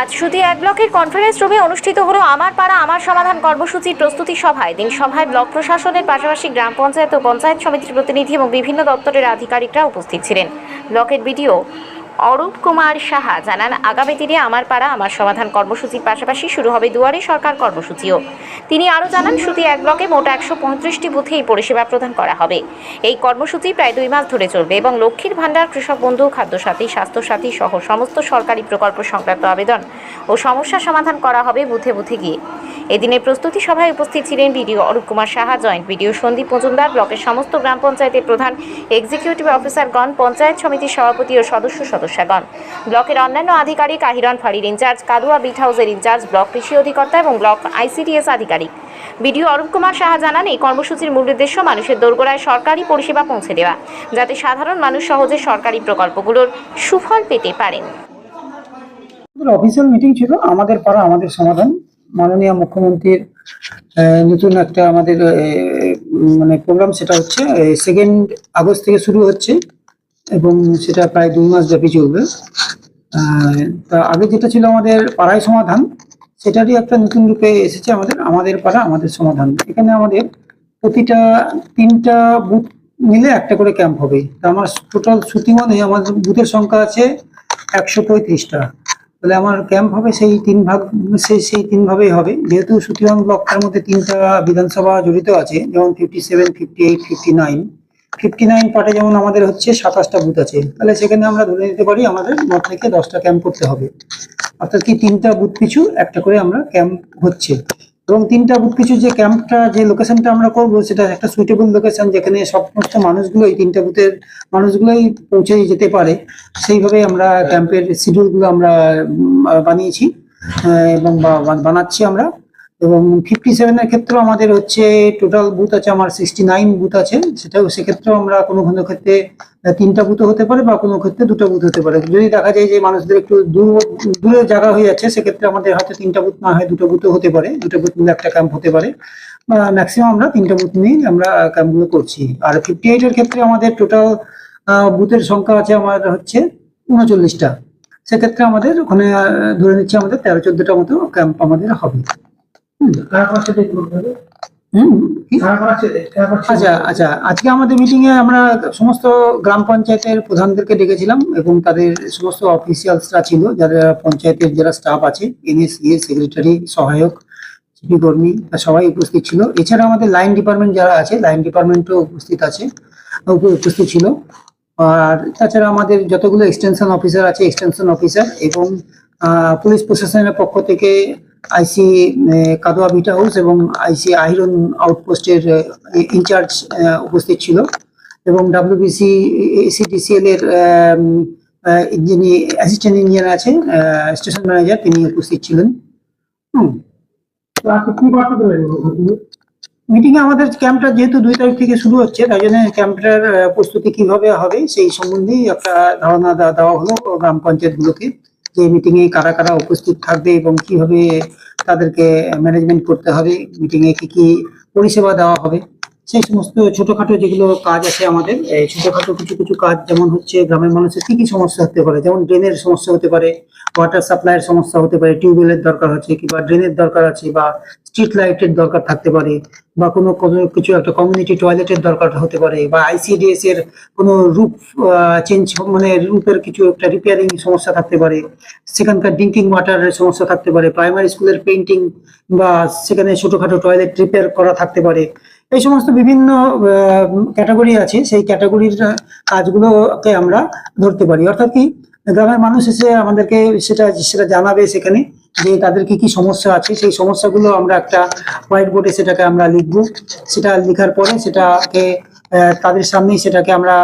আজ সুতি এক ব্লকের কনফারেন্স রুমে অনুষ্ঠিত হলো আমার পাড়া, আমার সমাধান কর্মসূচির প্রস্তুতি সভায়। দিন সভায় ব্লক প্রশাসনের পাশাপাশি গ্রাম পঞ্চায়েত ও পঞ্চায়েত সমিতির প্রতিনিধি এবং বিভিন্ন দপ্তরের আধিকারিকরা উপস্থিত ছিলেন। ব্লকের বিডিও অরূপ কুমার সাহা জানান, আগামী দিনে আমার পাড়া আমার সমাধান কর্মসূচির পাশাপাশি শুরু হবে দুয়ারে সরকার কর্মসূচিও। তিনি আরও জানান সুতি এক ব্লকে মোট একশো পঁয়ত্রিশটি বুথে এই পরিষেবা প্রদান করা হবে। এই কর্মসূচি প্রায় দুই মাস ধরে চলবে এবং লক্ষ্মীর ভাণ্ডার, কৃষক বন্ধু, খাদ্যসাথী, স্বাস্থ্যসাথী সহ সমস্ত সরকারি প্রকল্প সংক্রান্ত আবেদন ও সমস্যা সমাধান করা হবে বুথে বুথে গিয়ে। এদিনের প্রস্তুতি সভায় উপস্থিত ছিলেন BDO Arup Kumar Saha, joint BDO Sandeep Majumdar, ব্লকের সমস্ত গ্রাম পঞ্চায়েতের প্রধান এক্সিকিউটিভ অফিসারগণ পঞ্চায়েত সমিতির সভাপতি ও সদস্য সদস্যগণ। ব্লকের অন্যান্য আধিকারিক আহিরন ফাঁড়ির ইনচার্জ, কাদুয়া বিট হাউসের ইনচার্জ, ব্লক কৃষি অধিকর্তা এবং ব্লক আইসিডিএস আধিকারিক। বিডিও অরূপ কুমার সাহা জানান, এই কর্মসূচির মূল উদ্দেশ্য মানুষের দোরগোড়ায় সরকারি পরিষেবা পৌঁছে দেওয়া, যাতে সাধারণ মানুষ সহজে সরকারি প্রকল্পগুলোর সুফল পেতে পারেন। অফিসিয়াল মিটিং ছিল, আমাদের পাড়া আমাদের সমাধান। মাননীয় মুখ্যমন্ত্রীর নতুন একটা আমাদের মানে প্রোগ্রাম সেটা হচ্ছে সেকেন্ড আগস্ট থেকে শুরু হচ্ছে এবং সেটা প্রায় দুই মাস ব্যাপী চলবে। তা আগে যেটা ছিল আমাদের পাড়ায় সমাধান, সেটারই একটা নতুন রূপে এসেছে আমাদের আমাদের পাড়া, আমাদের সমাধান। এখানে আমাদের প্রতিটা তিনটা বুথ মিলে একটা করে ক্যাম্প হবে। আমার টোটাল সুতি মানে আমাদের বুথের সংখ্যা আছে একশো পঁয়ত্রিশটা। তাহলে আমার ক্যাম্প হবে সেই তিন ভাগ, সেই সেই তিন ভাবেই হবে। যেহেতু সুতিবাং ব্লকটার মধ্যে তিনটা বিধানসভা জড়িত আছে, যেমন fifty seven fifty eight fifty nine fifty nine পার্টে যেমন আমাদের হচ্ছে সাতাশটা বুথ আছে, তাহলে সেখানে আমরা ধরে নিতে পারি আমাদের ন থেকে দশটা ক্যাম্প করতে হবে। অর্থাৎ কি তিনটা বুথ পিছু একটা করে আমরা ক্যাম্প হচ্ছে। এবং তিনটা বুথ কিছু যে ক্যাম্পটা যে লোকেশনটা আমরা করব, সেটা একটা সুইটেবল লোকেশন যেখানে সমস্ত মানুষগুলোই তিনটা বুথের মানুষগুলোই পৌঁছে যেতে পারে। সেইভাবে আমরা ক্যাম্পের শিডিউলগুলো আমরা বানিয়েছি এবং বানাচ্ছি আমরা। এবং ফিফটি সেভেনের ক্ষেত্রেও আমাদের হচ্ছে টোটাল বুথ আছে, আমার সিক্সটি নাইন বুথ আছে। সেটাও সেক্ষেত্রেও আমরা কোনো কোনো ক্ষেত্রে তিনটা বুথ হতে পারে বা কোনো ক্ষেত্রে দুটো বুথ হতে পারে। যদি দেখা যায় যে মানুষদের একটু দূর দূরের জায়গা হয়ে যাচ্ছে, সেক্ষেত্রে আমাদের হয়তো তিনটা বুথ না হয় দুটো বুথও হতে পারে। দুটো বুথ মিলে একটা ক্যাম্প হতে পারে। ম্যাক্সিমাম আমরা তিনটা বুথ নিয়ে আমরা ক্যাম্পগুলো করছি। আর ফিফটি এইটের ক্ষেত্রে আমাদের টোটাল বুথের সংখ্যা আছে আমার হচ্ছে উনচল্লিশটা। সেক্ষেত্রে আমাদের ওখানে ধরে নিচ্ছি আমাদের তেরো চোদ্দটা মতো ক্যাম্প আমাদের হবে? আচ্ছা আচ্ছা আজকে আমাদের মিটিং এ আমরা সমস্ত গ্রাম পঞ্চায়েতের প্রধানদেরকে ডেকেছিলাম এবং তাদের সমস্ত অফিসিয়ালসরা ছিল যারা পঞ্চায়েতের যারা স্টাফ আছে এনএসএ সেক্রেটারি সহায়ক সিপি কর্মী তারা সবাই উপস্থিত ছিল। এছাড়া আমাদের লাইন ডিপার্টমেন্ট যারা আছে লাইন ডিপার্টমেন্টও উপস্থিত আছে উপ- উপস্থিত ছিল। আর তাছাড়া আমাদের যতগুলো এক্সটেনশন অফিসার আছে এক্সটেনশন অফিসার এবং পুলিশ প্রশাসনের পক্ষ থেকে আইসি কাদোয়া বিটা হাউস এবং আইসি আহিরন আউটপোস্টের ইনচার্জ উপস্থিত ছিল এবং ডাব্লিউবিসি এসিডিসিএল এর যিনি অ্যাসিস্ট্যান্ট ইঞ্জিনিয়ার আছেন স্টেশন ম্যানেজার তিনি উপস্থিত ছিলেন। মিটিং এ আমাদের ক্যাম্পটা যেহেতু দুই তারিখ থেকে শুরু হচ্ছে তাই জন্য ক্যাম্পটার প্রস্তুতি কীভাবে হবে সেই সম্বন্ধেই একটা ধারণা দেওয়া- হলো গ্রাম পঞ্চায়েত যে মিটিং এ কারা কারা উপস্থিত থাকবে এবং কীভাবে তাদেরকে ম্যানেজমেন্ট করতে হবে মিটিং এ কি কি পরিষেবা দেওয়া হবে, সেই সমস্ত ছোটখাটো যেগুলো কাজ আছে আমাদের ছোটখাটো কিছু কিছু কাজ যেমন হচ্ছে গ্রামের মানুষের কি কি সমস্যা হতে পারে, যেমন ড্রেনের সমস্যা হতে পারে ওয়াটার সাপ্লাইয়ের সমস্যা হতে পারে টিউবওয়েলের দরকার হচ্ছে কিংবা ড্রেনের দরকার আছে বা স্ট্রিট লাইটের দরকার থাকতে পারে বা কোনো কোনো কিছু একটা কমিউনিটি টয়লেটের দরকার হতে পারে বা আইসিডিএস এর কোনো রূপ চেঞ্জ মানে রূপের কিছু একটা রিপেয়ারিং সমস্যা থাকতে পারে। সেখানকার ড্রিঙ্কিং ওয়াটারের সমস্যা থাকতে পারে প্রাইমারি স্কুলের পেন্টিং বা সেখানে ছোটখাটো টয়লেট রিপেয়ার করা থাকতে পারে। এই সমস্ত বিভিন্ন ক্যাটাগরি আছে, সেই ক্যাটাগরির কাজগুলোকে আমরা ধরতে পারি। অর্থাৎ কি? গ্রামের মানুষ এসে আমাদেরকে সেটা সেটা জানাবে সেখানে যে তাদের কি কি সমস্যা আছে। সেই সমস্যাগুলো আমরা একটা হোয়াইট বোর্ডে সেটাকে আমরা লিখব। সেটা লেখার পরে সেটাকে তাদের সামনেই সেটাকে আমরা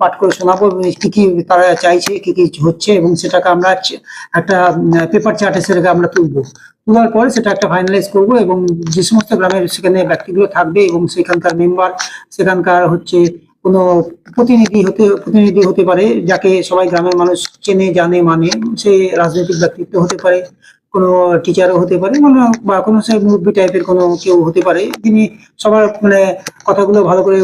পাঠ করে শোনাবো কি কি তারা চাইছে, কি কি হচ্ছে এবং সেটাকে আমরা একটা পেপার চার্টে সেটাকে আমরা তুলবো। তোলার পরে সেটা একটা ফাইনালাইজ করব এবং যে সমস্ত গ্রামের সেখানে ব্যক্তিগুলো থাকবে এবং সেখানকার মেম্বার সেখানকার হচ্ছে কোনো প্রতিনিধি হতে প্রতিনিধি হতে পারে, যাকে সবাই গ্রামের মানুষ চেনে, জানে মানে সে রাজনৈতিক ব্যক্তিত্ব হতে পারে, কোনো টিচারও হতে পারে মানে বা কোনো সে মুরব্বী টাইপের কোনো কেউ হতে পারে তিনি সবার মানে কথাগুলো ভালো করে